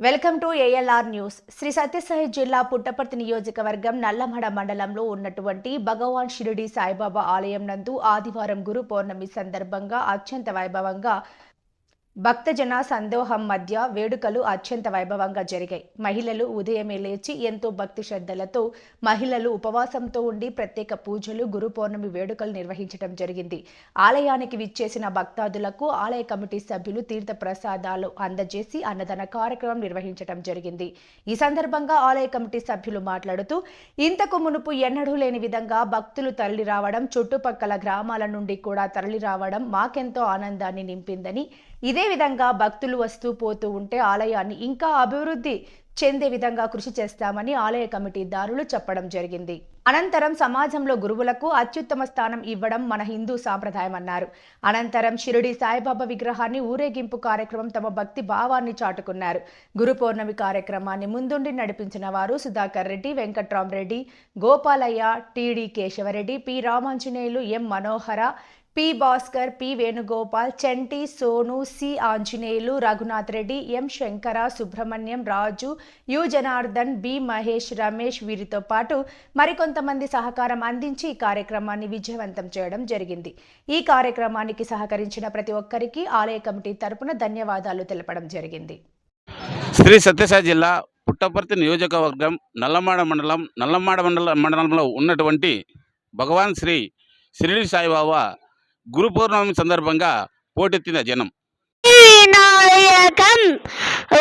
Welcome to ALR news Sri Sathya Sai Puttaparthi నియోజకవర్గం నల్లమడ మండలంలో ఉన్నటువంటి భగవాన్ షిరిడి సాయిబాబా ఆలయం నందు ఆదివారం గురు పౌర్ణమి సందర్భంగా అత్యంత వైభవంగా భక్తజన సందోహం మధ్య వేడుకలు అత్యంత వైభవంగా జరిగాయి. మహిళలు ఉదయమే లేచి ఎంతో భక్తి శ్రద్ధలతో మహిళలు ఉపవాసంతో ఉండి ప్రత్యేక పూజలు గురు పౌర్ణమి వేడుకలు నిర్వహించడం జరిగింది. ఆలయానికి విచ్చేసిన భక్తాదులకు ఆలయ కమిటీ సభ్యులు తీర్థ ప్రసాదాలు అందజేసి అన్నదాన కార్యక్రమం నిర్వహించడం జరిగింది. ఈ సందర్భంగా ఆలయ కమిటీ సభ్యులు మాట్లాడుతూ ఇంతకు మునుపు ఎన్నడూ లేని విధంగా భక్తులు తరలి రావడం చుట్టుపక్కల గ్రామాల నుండి కూడా తరలి రావడం మాకెంతో ఆనందాన్ని నింపిందని ఇదే విధంగా భక్తులు వస్తూ పోతూ ఉంటే ఆలయాన్ని ఇంకా అభివృద్ధి చెందే విధంగా కృషి చేస్తామని ఆలయ కమిటీ దారులు చెప్పడం జరిగింది. అనంతరం సమాజంలో గురువులకు అత్యుత్తమ స్థానం ఇవ్వడం మన హిందూ సాంప్రదాయం అన్నారు. అనంతరం షిరిడి సాయిబాబా విగ్రహాన్ని ఊరేగింపు కార్యక్రమం తమ భక్తి భావాన్ని చాటుకున్నారు. గురు పౌర్ణమి కార్యక్రమాన్ని ముందుండి నడిపించిన వారు Sudhakar Reddy Venkatramareddy Gopalaiah TD Keshavareddy P Ramanjaneyulu M Manohara P Bhaskar P Venugopal Chanti Sonu C Anjaneyulu Raghunath Reddy M Shankara Subrahmanyam Raju U Janardhan B Mahesh Ramesh వీరితో పాటు మరికొంతమంది సహకారం అందించి ఈ కార్యక్రమాన్ని విజయవంతం చేయడం జరిగింది. ఈ కార్యక్రమానికి సహకరించిన ప్రతి ఒక్కరికి ఆలయ కమిటీ తరపున ధన్యవాదాలు తెలపడం జరిగింది. శ్రీ సత్యసాయి జిల్లా పుట్టపర్తి నియోజకవర్గం నల్లమాడ మండలం నల్లమాడ మండల మండలంలో ఉన్నటువంటి భగవాన్ శ్రీ షిరిడి సాయిబాబా గురు పౌర్ణమి సందర్భంగా పోటెత్తిన జనం. వినాయకం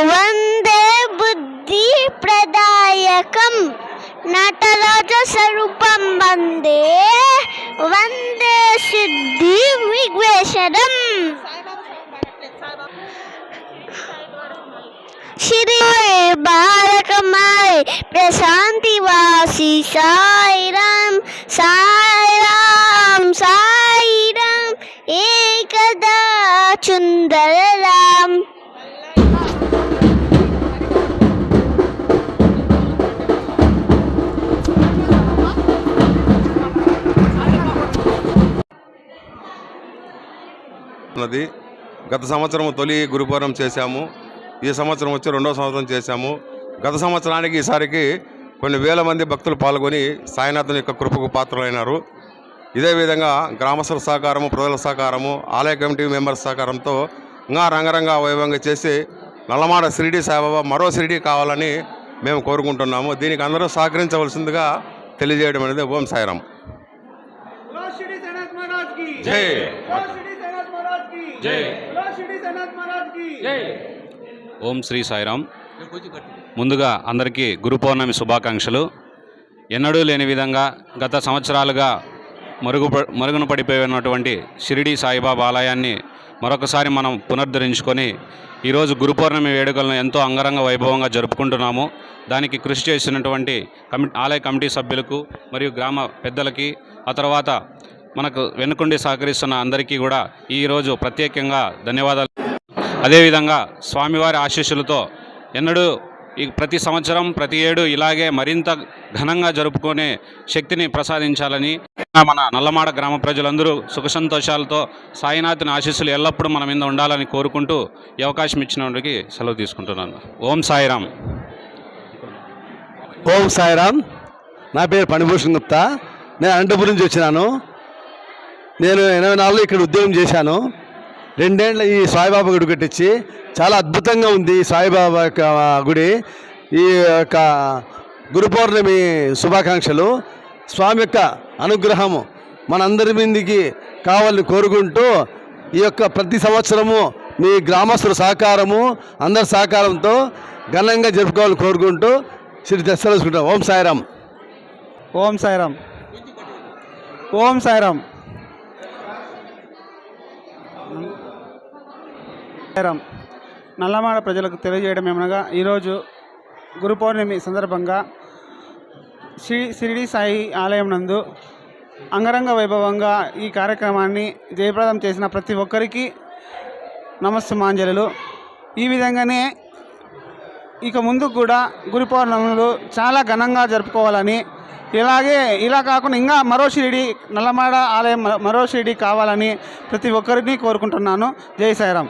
వందే బుద్ధి ప్రదాయకం నటరాజ స్వరూపం వందే వందే సిద్ధి విఘ్నేశ్వరం శ్రీ బాలకమాయ ప్రశాంతి వాసి సాయిరామ్ సాయి చుందరరామ్ ఉన్నది. గత సంవత్సరం తొలి గురుపౌర్ణం చేశాము. ఈ సంవత్సరం వచ్చి రెండో సంవత్సరం చేశాము. గత సంవత్సరానికి ఈసారికి కొన్ని వేల మంది భక్తులు పాల్గొని సాయినాథుని యొక్క కృపకు పాత్రలైనారు. ఇదే విధంగా గ్రామస్తుల సహకారము ప్రజల సహకారము ఆలయ కమిటీ మెంబర్స్ సహకారంతో ఇంకా రంగరంగ వైభవంగా చేసి నల్లమాడ షిరిడి సాయిబాబా మరో షిరిడి కావాలని మేము కోరుకుంటున్నాము. దీనికి అందరూ సహకరించవలసిందిగా తెలియజేయడం అనేది ఓం సాయిరామ్. జై. జై. ఓం శ్రీ సాయిరామ్. ముందుగా అందరికీ గురు పౌర్ణమి శుభాకాంక్షలు. ఎన్నడూ లేని విధంగా గత సంవత్సరాలుగా మరుగు మరుగున పడిపోయినటువంటి షిరిడి సాయిబాబా ఆలయాన్ని మరొకసారి మనం పునరుద్ధరించుకొని ఈరోజు గురు పౌర్ణమి వేడుకలను ఎంతో అంగరంగ వైభవంగా జరుపుకుంటున్నాము. దానికి కృషి చేసినటువంటి కమి ఆలయ కమిటీ సభ్యులకు మరియు గ్రామ పెద్దలకి ఆ తర్వాత మనకు వెనుకుండి సహకరిస్తున్న అందరికీ కూడా ఈరోజు ప్రత్యేకంగా ధన్యవాదాలు. అదేవిధంగా స్వామివారి ఆశీస్సులతో ఎన్నడూ ఈ ప్రతి సంవత్సరం ప్రతి ఏడు ఇలాగే మరింత ఘనంగా జరుపుకునే శక్తిని ప్రసాదించాలని మన నల్లమాడ గ్రామ ప్రజలందరూ సుఖ సంతోషాలతో సాయినాథుని ఆశీస్సులు ఎల్లప్పుడూ మన మీద ఉండాలని కోరుకుంటూ ఈ అవకాశం ఇచ్చినందుకు సెలవు తీసుకుంటున్నాను. ఓం సాయిరామ్. ఓం సాయిరామ్. నా పేరు పణిభూషణ్ గుప్తా. నేను అనంతపురం నుంచి వచ్చినాను. నేను ఎనభై నాలుగులో ఇక్కడ ఉద్యోగం చేశాను. రెండేళ్ళ ఈ సాయిబాబా గుడి కట్టించి చాలా అద్భుతంగా ఉంది సాయిబాబా యొక్క గుడి. ఈ యొక్క గురు పౌర్ణమి శుభాకాంక్షలు. స్వామి యొక్క అనుగ్రహము మనందరి మీదకి కావాలని కోరుకుంటూ ఈ యొక్క ప్రతి సంవత్సరము మీ గ్రామస్తుల సహకారము అందరి సహకారంతో ఘనంగా జరుపుకోవాలని కోరుకుంటూ శ్రీ దర్శనం ఓం సాయిరామ్. ఓం సాయిరామ్. ఓం సాయిరామ్. నల్లమాడ ప్రజలకు తెలియజేయడం ఏమనగా ఈరోజు గురు పౌర్ణమి సందర్భంగా శ్రీ షిరిడి సాయి ఆలయం నందు అంగరంగ వైభవంగా ఈ కార్యక్రమాన్ని జయప్రదం చేసిన ప్రతి ఒక్కరికి నమస్సుమాంజలు ఈ విధంగానే ఇక ముందు కూడా గురు పౌర్ణములు చాలా ఘనంగా జరుపుకోవాలని ఇలాగే ఇలా కాకుండా ఇంకా మరో షిరిడి నల్లమాడ ఆలయం మరో షిరిడి కావాలని ప్రతి ఒక్కరిని కోరుకుంటున్నాను. జై సాయిరామ్.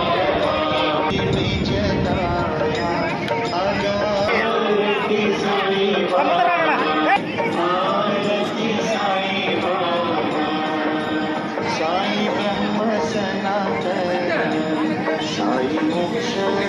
Sure.